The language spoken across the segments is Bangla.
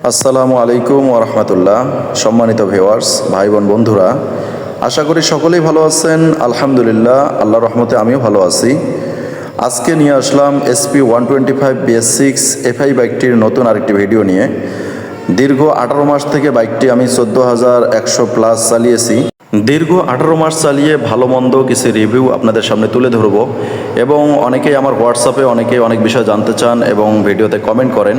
আসসালামু আলাইকুম ওরহমতুল্লাহ সম্মানিত ভিওয়ার্স ভাই বোন বন্ধুরা, আশা করি সকলেই ভালো আছেন। আলহামদুলিল্লাহ আল্লাহ রহমতে আমিও ভালো আছি। আজকে নিয়ে আসলাম SP one twenty five BS six FI বাইকটির নতুন আরেকটি ভিডিও নিয়ে। দীর্ঘ আঠারো মাস থেকে বাইকটি আমি চোদ্দ হাজার একশো প্লাস চালিয়েছি। দীর্ঘ আঠারো মাস চালিয়ে ভালো মন্দ কিছু রিভিউ আপনাদের সামনে তুলে ধরবো। এবং অনেকেই আমার হোয়াটসঅ্যাপে অনেকেই অনেক বিষয় জানতে চান এবং ভিডিওতে কমেন্ট করেন।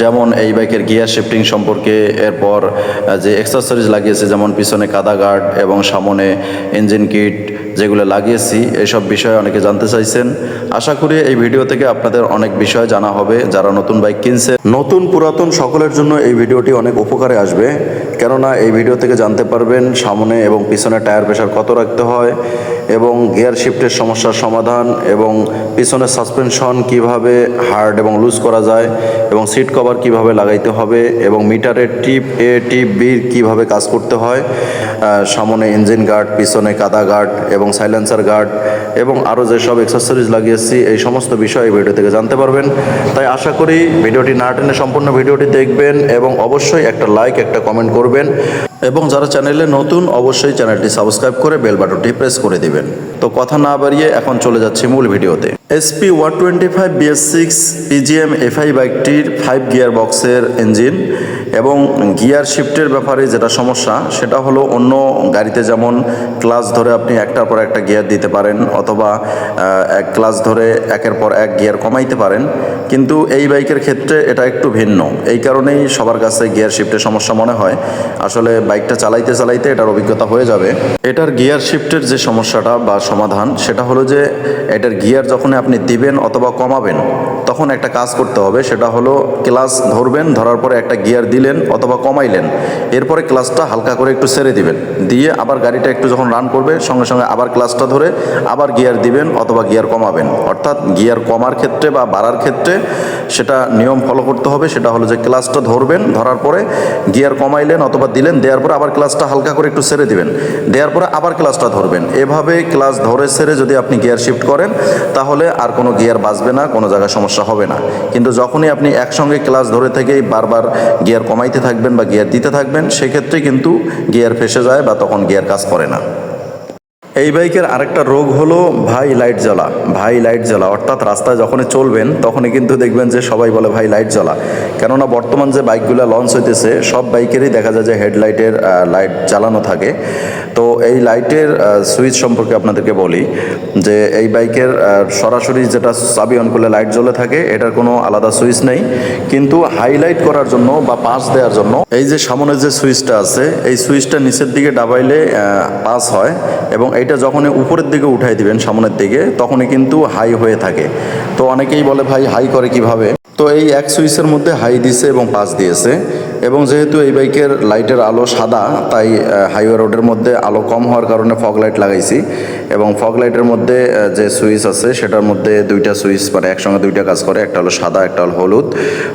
যেমন এই বাইকের গিয়ার শিফটিং সম্পর্কে, এরপর যে এক্সেসরিজ লাগিয়েছে, যেমন পিছনে কাদা গার্ড এবং সামনে ইঞ্জিন কিট যেগুলো লাগিয়েছি এইসব বিষয়ে অনেকে জানতে চাইছেন। আশা করি এই ভিডিও থেকে আপনাদের অনেক বিষয় জানা হবে, যারা নতুন বাইক কিনছে নতুন পুরাতন সকলের জন্য এই ভিডিওটি অনেক উপকারে আসবে, কেননা এই ভিডিও থেকে জানতে পারবেন সামনে এবং পিছনে টায়ার প্রেশার কত রাখতে হয় এবং গিয়ার শিফটের সমস্যার সমাধান এবং পিছনের সাসপেনশন কীভাবে হার্ড এবং লুজ করা যায় এবং সিট কভার কীভাবে লাগাইতে হবে এবং মিটারের টিপ এ, টিপ বি কীভাবে কাজ করতে হয়। সামনে ইঞ্জিন গার্ড পিছনে কাদা গার্ড এবং সাইলেন্সার গার্ড এবং আরও যেসব এক্সেসরিজ লাগিয়েছি এই সমস্ত বিষয় এই ভিডিও থেকে জানতে পারবেন। তাই আশা করি ভিডিওটি না টেনে সম্পূর্ণ ভিডিওটি দেখবেন এবং অবশ্যই একটা লাইক একটা কমেন্ট করবেন। এবং যারা চ্যানেলে নতুন, অবশ্যই চ্যানেলটি সাবস্ক্রাইব করে বেল বাটনটি প্রেস করে দিবেন। তো কথা না বাড়িয়ে এখন চলে যাচ্ছি মূল ভিডিওতে। SP one twenty five BS six PGM FI বাইকটির ফাইভ গিয়ার বক্সের ইঞ্জিন এবং গিয়ার শিফটের ব্যাপারে যেটা সমস্যা, সেটা হলো অন্য গাড়িতে যেমন ক্লাস ধরে আপনি একটার পর একটা গিয়ার দিতে পারেন অথবা এক ক্লাস ধরে একের পর এক গিয়ার কমাইতে পারেন। কিন্তু এই বাইকের ক্ষেত্রে এটা একটু ভিন্ন। এই কারণেই সবার কাছে গিয়ার শিফটের সমস্যা মনে হয়। আসলে বাইকটা চালাইতে চালাইতে এটার অভিজ্ঞতা হয়ে যাবে। এটার গিয়ার শিফটের যে সমস্যাটা বা সমাধান, সেটা হলো যে এটার গিয়ার যখন আপনি দিবেন অথবা কমাবেন, তখন একটা কাজ করতে হবে, সেটা হলো ক্লাস ধরবেন, ধরার পরে একটা গিয়ার দিলেন অথবা কমাইলেন। এরপরে ক্লাসটা হালকা করে একটু সেরে দিবেন। দিয়ে আবার গাড়িটা একটু যখন রান করবে, সঙ্গে সঙ্গে আবার ক্লাসটা ধরে আবার গিয়ার দিবেন অথবা গিয়ার কমাবেন। অর্থাৎ গিয়ার কমার ক্ষেত্রে বা বাড়ার ক্ষেত্রে সেটা নিয়ম ফলো করতে হবে, সেটা হলো যে ক্লাসটা ধরবেন, ধরার পরে গিয়ার কমাইলেন অথবা দিলেন, দেওয়ার পরে আবার ক্লাসটা হালকা করে একটু সেরে দিবেন। দেওয়ার পরে আবার ক্লাসটা ধরবেন। এভাবে ক্লাস ধরে সেরে যদি আপনি গিয়ার শিফট করেন, তাহলে আর কোনো গিয়ার বাঁচবে না, কোনো জায়গায় সমস্যা হবে না। কিন্তু যখনই আপনি একসঙ্গে ক্লাস ধরে থেকেই বারবার গিয়ার কমাইতে থাকবেন বা গিয়ার দিতে থাকবেন, সেক্ষেত্রে কিন্তু গিয়ার ফেসে যায় বা তখন গিয়ার কাজ করে না। এই বাইকের আরেকটা রোগ হলো ভাই লাইট জ্বলা। ভাই লাইট জ্বলা, অর্থাৎ রাস্তায় যখনই চলবেন, তখনই কিন্তু দেখবেন যে সবাই বলে ভাই লাইট জ্বলা। কেননা বর্তমান যে বাইকগুলো লঞ্চ হইতেছে, সব বাইকেরই দেখা যায় যে হেডলাইটের লাইট জ্বালানো থাকে। তো এই লাইটের সুইচ সম্পর্কে আপনাদেরকে বলি যে এই বাইকের সরাসরি যেটা চাবি অন করলে লাইট জ্বলে থাকে, এটার কোনো আলাদা সুইচ নেই। কিন্তু হাইলাইট করার জন্য বা পাস দেওয়ার জন্য এই যে সামনে যে সুইচটা আছে, এই সুইচটা নিচের দিকে ডাবাইলে পাস হয় এবং এইটা যখনই উপরের দিকে উঠাই দিবেন সামনের দিকে, তখনই কিন্তু হাই হয়ে থাকে। তো অনেকেই বলে, ভাই, হাই করে কীভাবে? তো এই এক সুইচের মধ্যে হাই দিয়েছে এবং পাস দিয়েছে। এবং যেহেতু এই বাইকের লাইটের আলো সাদা, তাই হাইওয়ে রোডের মধ্যে আলো কম হওয়ার কারণে ফগ লাইট লাগাইছি। এবং ফগ লাইটের মধ্যে যে সুইচ আছে, সেটার মধ্যে দুইটা সুইচ মানে একসঙ্গে দুইটা কাজ করে, একটা হলো সাদা, একটা হলো হলুদ।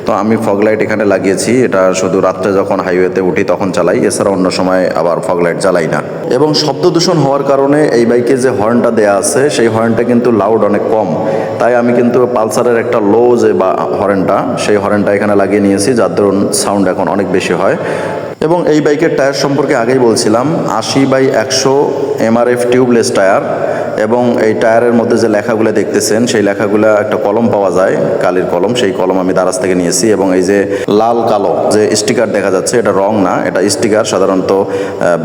তো আমি ফগ লাইট এখানে লাগিয়েছি, এটা শুধু রাত্রে যখন হাইওয়েতে উঠি তখন চালাই, এছাড়া অন্য সময় আবার ফগ লাইট জ্বালাই না। এবং শব্দ দূষণ হওয়ার কারণে এই বাইকে যে হর্নটা দেয়া আছে, সেই হর্নটা কিন্তু লাউড অনেক কম। তাই আমি কিন্তু পালসারের একটা লো যে বা হর্নটা, সেই হর্নটা এখানে লাগিয়ে নিয়েছি, যার দরুন সাউন্ড এখন অনেক বেশি হয়। এবং এই বাইকের টায়ার সম্পর্কে আগেই বলছিলাম, আশি বাই একশো এমআরএফ টিউবলেস টায়ার এবং এই টায়ারের মধ্যে যে লেখাগুলো দেখতেছেন, সেই লেখাগুলো একটা কলম পাওয়া যায়, কালির কলম, সেই কলম আমি দারাজ থেকে নিয়েছি এবং এই যে লাল কালো যে স্টিকার দেখা যাচ্ছে, এটা রং না, এটা স্টিকার, সাধারণত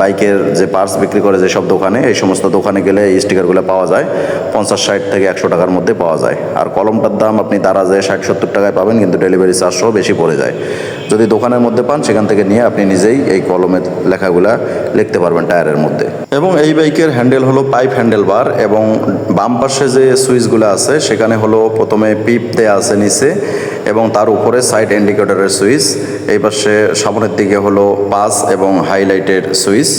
বাইকের যে পার্টস বিক্রি করে যেসব দোকানে, এই সমস্ত দোকানে গেলে এই স্টিকারগুলো পাওয়া যায়, পঞ্চাশ ষাট থেকে একশো টাকার মধ্যে পাওয়া যায়। আর কলমটার দাম আপনি দারাজে ষাট সত্তর টাকায় পাবেন, কিন্তু ডেলিভারি চার্জও বেশি পড়ে যায়। যদি দোকানের মধ্যে পান, সেখান থেকে নিয়ে আপনি নিজেই এই কলমের লেখাগুলা লিখতে পারবেন টায়ারের মধ্যে। এবং এই বাইকের হ্যান্ডেল হলো পাইপ হ্যান্ডেল বার এবং বাম পাশে যে সুইচগুলো আছে, সেখানে হলো প্রথমে পিপ দেয়া আছে নিচে এবং তার উপরে সাইড ইন্ডিকেটরের সুইচ। এই পাশে সামনের দিকে হলো পাস এবং হাইলাইটের সুইচ।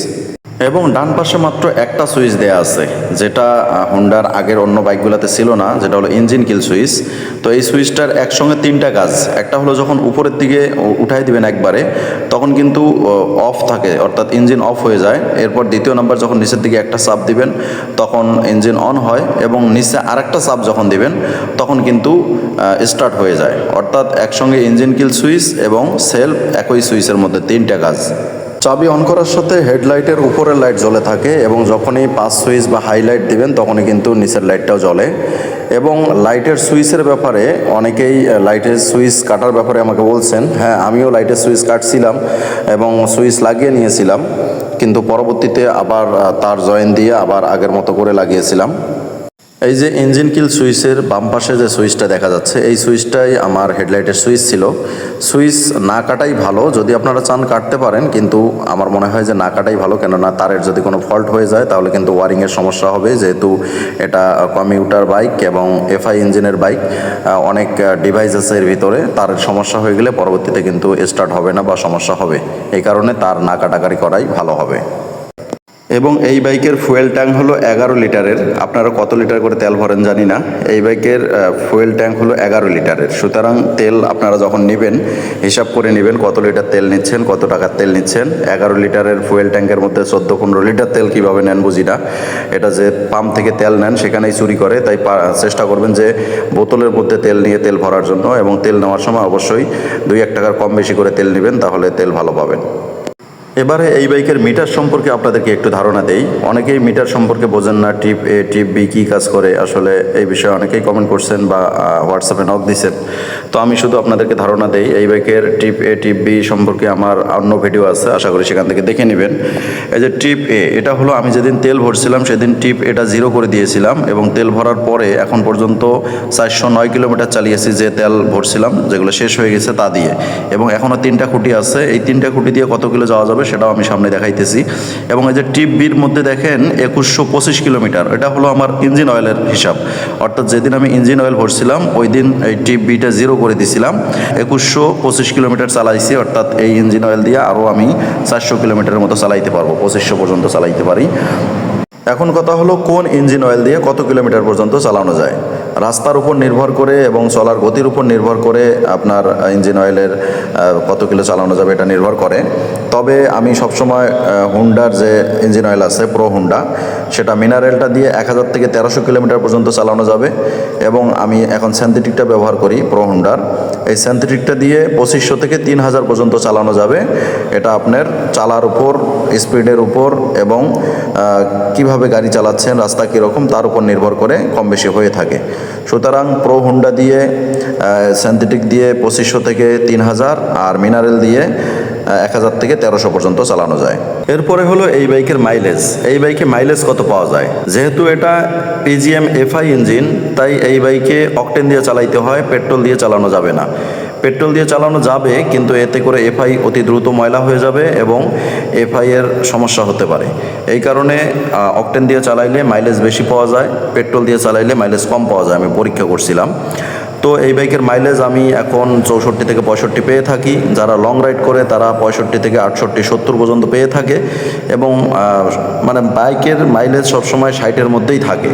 এবং ডান পাশে মাত্র একটা সুইচ দেয়া আছে, যেটা হুন্ডার আগের অন্য বাইকগুলোতে ছিল না, যেটা হলো ইঞ্জিন কিল সুইচ। তো এই সুইচটার একসঙ্গে তিনটা কাজ, একটা হলো যখন উপরের দিকে উঠাই দিবেন একবারে, তখন কিন্তু অফ থাকে, অর্থাৎ ইঞ্জিন অফ হয়ে যায়। এরপর দ্বিতীয় নাম্বার যখন নিচের দিকে একটা চাপ দিবেন, তখন ইঞ্জিন অন হয় এবং নিচে আরেকটা চাপ যখন দিবেন, তখন কিন্তু স্টার্ট হয়ে যায়। অর্থাৎ একসঙ্গে ইঞ্জিন কিল সুইচ এবং সেলফ একই সুইচের মধ্যে তিনটা কাজ। চাবি অন করার সাথে হেডলাইটের উপরের লাইট জ্বলে থাকে এবং যখনই পাঁচ সুইচ বা হাইলাইট দিবেন, তখনই কিন্তু নিচের লাইটটাও জ্বলে। এবং লাইটের সুইচের ব্যাপারে অনেকেই লাইটের সুইচ কাটার ব্যাপারে আমাকে বলছেন হ্যাঁ আমিও লাইটের সুইচ কাটছিলাম এবং সুইচ লাগিয়ে নিয়েছিলাম, কিন্তু পরবর্তীতে আবার তার জয়েন দিয়ে আবার আগের মতো করে লাগিয়েছিলাম। এই যে ইঞ্জিন কিল সুইচের বাম পাশে যে সুইচটা দেখা যাচ্ছে, এই সুইচটাই আমার হেডলাইটের সুইচ ছিল। সুইচ না কাটাই ভালো, যদি আপনারা চান কাটতে পারেন, কিন্তু আমার মনে হয় যে না কাটাই ভালো, কেননা তারের যদি কোনো ফল্ট হয়ে যায়, তাহলে কিন্তু ওয়ারিংয়ের সমস্যা হবে, যেহেতু এটা কমিউটার বাইক এবং এফআই ইঞ্জিনের বাইক অনেক ডিভাইস আছে এর ভিতরে তারের সমস্যা হয়ে গেলে পরবর্তীতে কিন্তু স্টার্ট হবে না বা সমস্যা হবে। এই কারণে তার না কাটাকাটি করাই ভালো হবে। এবং এই বাইকের ফুয়েল ট্যাঙ্ক হলো এগারো লিটারের। আপনারা কত লিটার করে তেল ভরেন জানি না। এই বাইকের ফুয়েল ট্যাঙ্ক হলো এগারো লিটারের। সুতরাং তেল আপনারা যখন নেবেন, হিসাব করে নেবেন কত লিটার তেল নিচ্ছেন, কত টাকার তেল নিচ্ছেন। এগারো লিটারের ফুয়েল ট্যাঙ্কের মধ্যে চোদ্দ পনেরো লিটার তেল কীভাবে নেন বুঝি না। এটা যে পাম্প থেকে তেল নেন, সেখানেই চুরি করে। তাই চেষ্টা করবেন যে বোতলের মধ্যে তেল নিয়ে তেল ভরার জন্য। এবং তেল নেওয়ার সময় অবশ্যই দুই এক টাকার কম বেশি করে তেল নেবেন, তাহলে তেল ভালো পাবেন। এবারে এই বাইকের মিটার সম্পর্কে আপনাদেরকে একটু ধারণা দেই। অনেকেই মিটার সম্পর্কে বোঝেন না টিপ এ টিপ বি কী কাজ করে। আসলে এই বিষয়ে অনেকেই কমেন্ট করছেন বা হোয়াটসঅ্যাপে নক দিচ্ছেন তো আমি শুধু আপনাদেরকে ধারণা দেই, এই বাইকের টিপ এ টিপ বি সম্পর্কে আমার অন্য ভিডিও আছে, আশা করি সেখান থেকে দেখে নেবেন। এই যে টিপ এ এটা হলো আমি যেদিন তেল ভরছিলাম, সেদিন টিপ এটা জিরো করে দিয়েছিলাম এবং তেল ভরার পরে এখন পর্যন্ত চারশো নয় কিলোমিটার চালিয়েছি যে তেল ভরছিলাম, যেগুলো শেষ হয়ে গেছে তা দিয়ে। এবং এখনও তিনটা খুঁটি আছে, এই তিনটা খুঁটি দিয়ে কত কিলো যাওয়া যাবে সেটাও আমি সামনে দেখাইতেছি। এবং এই যে টিপ বির মধ্যে দেখেন একুশশো পঁচিশ কিলোমিটার, এটা হলো আমার ইঞ্জিন অয়েলের হিসাব। অর্থাৎ যেদিন আমি ইঞ্জিন অয়েল ভরছিলাম, ওই দিন এই টিপ বিটা জিরো করে দিছিলাম। একুশশো পঁচিশ কিলোমিটার চালাইছি, অর্থাৎ এই ইঞ্জিন অয়েল দিয়ে আরও আমি চারশো কিলোমিটারের মতো চালাইতে পারব, পঁচিশশো পর্যন্ত চালাইতে পারি। এখন কথা হলো কোন ইঞ্জিন অয়েল দিয়ে কত কিলোমিটার পর্যন্ত চালানো যায়। রাস্তার উপর নির্ভর করে এবং চলার গতির উপর নির্ভর করে আপনার ইঞ্জিন অয়েলের কত কিলো চালানো যাবে এটা নির্ভর করে। তবে আমি সবসময় হুন্ডার যে ইঞ্জিন অয়েল আছে প্রো হুন্ডা সেটা মিনারেলটা দিয়ে এক হাজার থেকে তেরোশো কিলোমিটার পর্যন্ত চালানো যাবে এবং আমি এখন স্যান্থেটিকটা ব্যবহার করি প্রো হুন্ডার এই স্যান্থেটিকটা দিয়ে পঁচিশশো থেকে তিন হাজার পর্যন্ত চালানো যাবে। এটা আপনার চালার উপর, স্পিডের উপর এবং কীভাবে গাড়ি চালাচ্ছেন, রাস্তা কীরকম, তার উপর নির্ভর করে কম বেশি হয়ে থাকে। সুতরাং প্রো হুন্ডা দিয়ে সেন্থেটিক দিয়ে পঁচিশশো থেকে তিন হাজার আর মিনারেল দিয়ে এক হাজার থেকে তেরোশো পর্যন্ত চালানো যায়। এরপরে হলো এই বাইকের মাইলেজ এই বাইকে মাইলেজ কত পাওয়া যায়? যেহেতু এটা পিজিএম এফআই ইঞ্জিন তাই এই বাইকে অকটেন দিয়ে চালাইতে হয় পেট্রোল দিয়ে চালানো যাবে না। পেট্রোল দিয়ে চালানো যাবে, কিন্তু এতে করে এফআই অতি দ্রুত ময়লা হয়ে যাবে এবং এফআই এর সমস্যা হতে পারে। এই কারণে অকটেন দিয়ে চালাইলে মাইলেজ বেশি পাওয়া যায়, পেট্রোল দিয়ে চালাইলে মাইলেজ কম পাওয়া যায়, আমি পরীক্ষা করছিলাম। তো এই বাইকের মাইলেজ আমি এখন চৌষট্টি থেকে পঁয়ষট্টি পেয়ে থাকি। যারা লং রাইড করে, তারা পঁয়ষট্টি থেকে আটষট্টি, সত্তর পর্যন্ত পেয়ে থাকে এবং মানে বাইকের মাইলেজ সবসময় ষাটের মধ্যেই থাকে।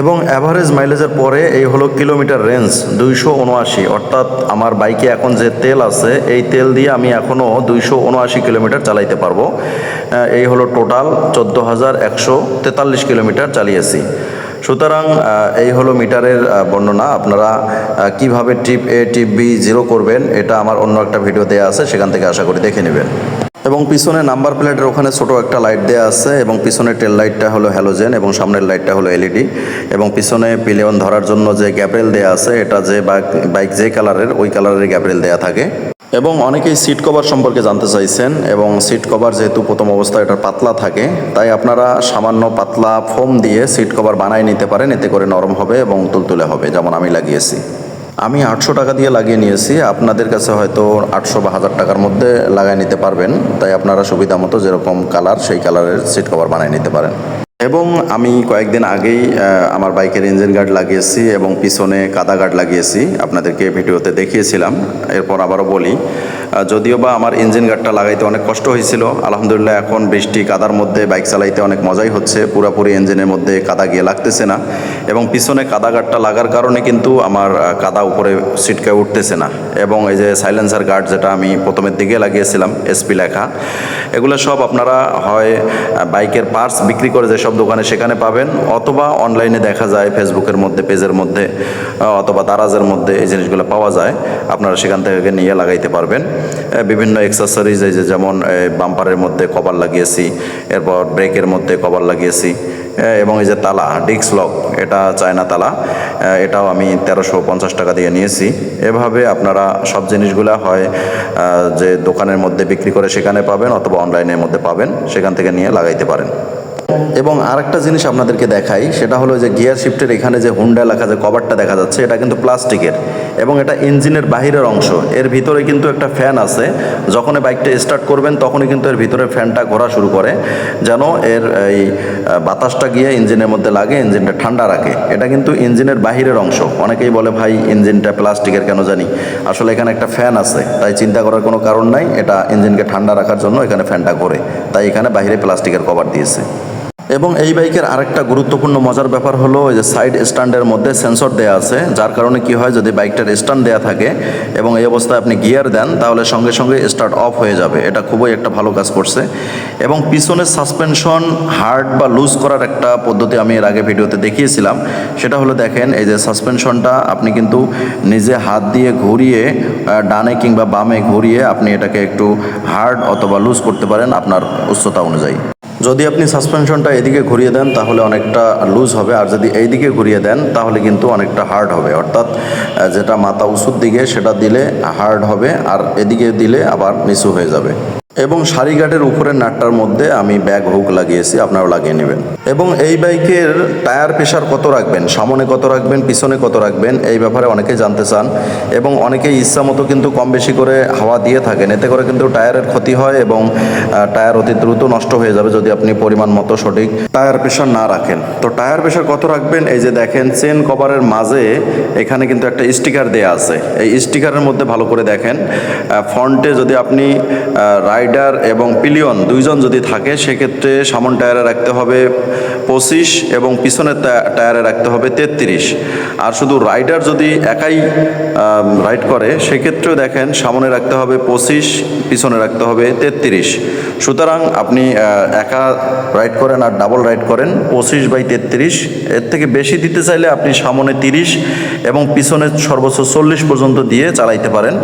এবং অ্যাভারেজ মাইলেজের পরে এই হলো কিলোমিটার রেঞ্জ দুইশো উনআশি। অর্থাৎ আমার বাইকে এখন যে তেল আছে, এই তেল দিয়ে আমি এখনও দুইশো উনআশি কিলোমিটার চালাইতে পারব। এই হলো টোটাল চোদ্দ হাজার একশো তেতাল্লিশ কিলোমিটার চালিয়েছি। সুতরাং এই হলো মিটারের বর্ণনা। আপনারা কীভাবে টিপ এ, টিপ বি, জিরো করবেন, এটা আমার অন্য একটা ভিডিও দেওয়া আছে, সেখান থেকে আশা করি দেখে নেবেন। এবং পিছনে নাম্বার প্লেটের ওখানে ছোট একটা লাইট দেওয়া আছে, এবং পিছনে টেল লাইটটা হলো হ্যালোজেন, এবং সামনের লাইটটা হলো এলইডি। এবং পিছনে পিলিয়ন ধরার জন্য যে গ্যাব্রেল দেওয়া আছে, এটা যে বাইক- বাইক যে কালারের, ওই কালারের গ্যাব্রেল দেওয়া থাকে। এবং অনেকেই সিট কভার সম্পর্কে জানতে চাইছেন, এবং সিট কভার যেহেতু প্রথম অবস্থায় এটা পাতলা থাকে, তাই আপনারা সামান্য পাতলা ফোম দিয়ে সিট কভার বানায় নিতে পারেন, এতে করে নরম হবে এবং তুলতুলে হবে, যেমন আমি লাগিয়েছি। আমি আটশো টাকা দিয়ে লাগিয়ে নিয়েছি, আপনাদের কাছে হয়তো আটশো বা হাজার টাকার মধ্যে লাগাই নিতে পারবেন, তাই আপনারা সুবিধা মতো যেরকম কালার সেই কালারের সিট কভার বানিয়ে নিতে পারেন। এবং আমি কয়েকদিন আগেই আমার বাইকের ইঞ্জিন গার্ড লাগিয়েছি এবং পিছনে কাদা গার্ড লাগিয়েছি। আপনাদেরকে ভিডিওতে দেখিয়েছিলাম, এরপর আবারও বলি। যদিও বা আমার ইঞ্জিন গার্ডটা লাগাইতে অনেক কষ্ট হয়েছিল, আলহামদুলিল্লাহ এখন বৃষ্টি, কাদার মধ্যে বাইক চালাইতে অনেক মজাই হচ্ছে, পুরোপুরি ইঞ্জিনের মধ্যে কাদা গিয়ে লাগতেছে না। এবং পিছনে কাদা গার্ডটা লাগার কারণে কিন্তু আমার কাদা উপরে সিটকে উঠতেছে না। এবং এই যে সাইলেন্সার গার্ড যেটা আমি প্রথমের দিকে লাগিয়েছিলাম এসপি লেখা, এগুলো সব আপনারা হয় বাইকের পার্টস বিক্রি করে যেসব দোকানে সেখানে পাবেন, অথবা অনলাইনে দেখা যায় ফেসবুকের মধ্যে, পেজের মধ্যে অথবা দারাজের মধ্যে এই জিনিসগুলো পাওয়া যায়। আপনারা সেখান থেকে নিয়ে লাগাইতে পারবেন। বিভিন্ন এক্সেসরিজ এই যে যেমন বাম্পারের মধ্যে কভার লাগিয়েছি, এরপর ব্রেকের মধ্যে কভার লাগিয়েছি এবং এই যে তালা ডিক্স লক এটা চায়না তালা এটাও আমি তেরোশো পঞ্চাশ টাকা দিয়ে নিয়েছি। এভাবে আপনারা সব জিনিসগুলা হয় যে দোকানের মধ্যে বিক্রি করে সেখানে পাবেন, অথবা অনলাইনের মধ্যে পাবেন, সেখান থেকে নিয়ে লাগাইতে পারেন। এবং আরেকটা জিনিস আপনাদেরকে দেখাই, সেটা হলো যে গিয়ার শিফটের এখানে যে হুন্ডা লেখা যে কভারটা দেখা যাচ্ছে, এটা কিন্তু প্লাস্টিকের। এবং এটা ইঞ্জিনের বাহিরের অংশ। এর ভিতরে কিন্তু একটা ফ্যান আছে। যখন বাইকটা স্টার্ট করবেন, তখনই কিন্তু এর ভিতরে ফ্যানটা ঘোরা শুরু করে। যেন এর এই বাতাসটা গিয়ে ইঞ্জিনের মধ্যে লাগে, ইঞ্জিনটা ঠান্ডা রাখে। এটা কিন্তু ইঞ্জিনের বাহিরের অংশ। অনেকেই বলে, ভাই, ইঞ্জিনটা প্লাস্টিকের কেন জানি? আসলে এখানে একটা ফ্যান আছে। তাই চিন্তা করার কোনো কারণ নাই। এটা ইঞ্জিনকে ঠান্ডা রাখার জন্য এখানে ফ্যানটা ঘোরে। তাই এখানে বাইরে প্লাস্টিকের কভার দিয়েছে। এবং এই বাইকের আরেকটা গুরুত্বপূর্ণ মজার ব্যাপার হলো যে সাইড স্ট্যান্ডের মধ্যে সেন্সর দেওয়া আছে, যার কারণে কি হয় যদি বাইকটার স্ট্যান্ড দেওয়া থাকে এবং এই অবস্থায় আপনি গিয়ার দেন, তাহলে সঙ্গে সঙ্গে স্টার্ট অফ হয়ে যাবে। এটা খুবই একটা ভালো কাজ করছে। এবং পিছনের সাসপেনশন হার্ড বা লুজ করার একটা পদ্ধতি আমি এর আগে ভিডিওতে দেখিয়েছিলাম। সেটা হলো দেখেন, এই যে সাসপেনশনটা আপনি কিন্তু নিজে হাত দিয়ে ঘুরিয়ে ডানে কিংবা বামে ঘুরিয়ে আপনি এটাকে একটু হার্ড অথবা লুজ করতে পারেন আপনার উচ্চতা অনুযায়ী। যদি আপনি সাসপেনশনটা এদিকে ঘুরিয়ে দেন, তাহলে অনেকটা লুজ হবে। আর যদি এইদিকে ঘুরিয়ে দেন, তাহলে কিন্তু অনেকটা হার্ড হবে। অর্থাৎ যেটা মাথা উঁচুর দিকে, সেটা দিলে হার্ড হবে, আর এদিকে দিলে আবার নিচু হয়ে যাবে। এবং সারি গার্ডের উপরের নাটটার মধ্যে আমি ব্যাগ হুক লাগিয়েছি, আপনারাও লাগিয়ে নেবেন। এবং এই বাইকের টায়ার প্রেশার কত রাখবেন, সামনে কত রাখবেন, পিছনে কত রাখবেন, এই ব্যাপারে অনেকে জানতে চান। এবং অনেকেই ইচ্ছা মতো কিন্তু কম বেশি করে হাওয়া দিয়ে থাকেন, এতে করে কিন্তু টায়ারের ক্ষতি হয় এবং টায়ার অতি দ্রুত নষ্ট হয়ে যাবে যদি আপনি পরিমাণ মতো সঠিক টায়ার প্রেশার না রাখেন। তো টায়ার প্রেশার কত রাখবেন, এই যে দেখেন, চেন কভারের মাঝে এখানে কিন্তু একটা স্টিকার দেয়া আছে। এই স্টিকারের মধ্যে ভালো করে দেখেন ফ্রন্টে যদি আপনি রাইডার এবং পিলিয়ন দুইজন যদি থাকে, সেক্ষেত্রে সামন টায়ারে রাখতে হবে পঁচিশ এবং পিছনের টায়ারে রাখতে হবে তেত্রিশ। আর শুধু রাইডার যদি একাই রাইড করে, সেক্ষেত্রেও দেখেন সামনে রাখতে হবে পঁচিশ, পিছনে রাখতে হবে তেত্রিশ। সুতরাং আপনি একা রাইড করেন আর ডাবল রাইড করেন, পঁচিশ বাই তেত্রিশ, এর থেকে বেশি দিতে চাইলে আপনি সামনে তিরিশ এবং পিছনে সর্বোচ্চ চল্লিশ পর্যন্ত দিয়ে চালাইতে পারেন।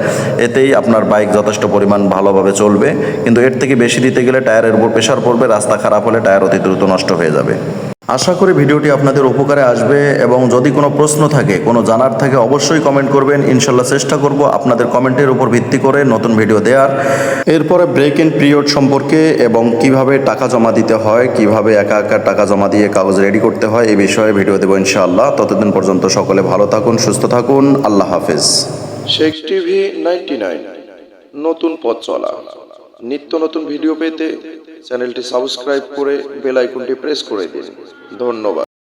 এতেই আপনার বাইক যথেষ্ট পরিমাণ ভালোভাবে চলবে। কিন্তু এর থেকে বেশি দিতে গেলে টায়ারের উপর প্রেশার পড়বে, রাস্তা খারাপ হলে টায়ার অতি দ্রুত নষ্ট হয়ে যাবে। আশা করি ভিডিওটি আপনাদের উপকারে আসবে এবং যদি কোনো প্রশ্ন থাকে, কোনো জানার থাকে, অবশ্যই কমেন্ট করবেন। ইনশাল্লাহ চেষ্টা করব আপনাদের কমেন্টের উপর ভিত্তি করে নতুন ভিডিও দেওয়ার। এরপরে ব্রেক ইন পিরিয়ড সম্পর্কে এবং কীভাবে টাকা জমা দিতে হয়, কীভাবে একা একা টাকা জমা দিয়ে কাগজ রেডি করতে হয়, এই বিষয়ে ভিডিও দেবো ইনশাআল্লাহ। ততদিন পর্যন্ত সকলে ভালো থাকুন, সুস্থ থাকুন। আল্লাহ হাফেজ। নতুন পথ চলা। নিত্য নতুন ভিডিও পেতে চ্যানেলটি সাবস্ক্রাইব করে বেল আইকনটি প্রেস করে দিন। ধন্যবাদ।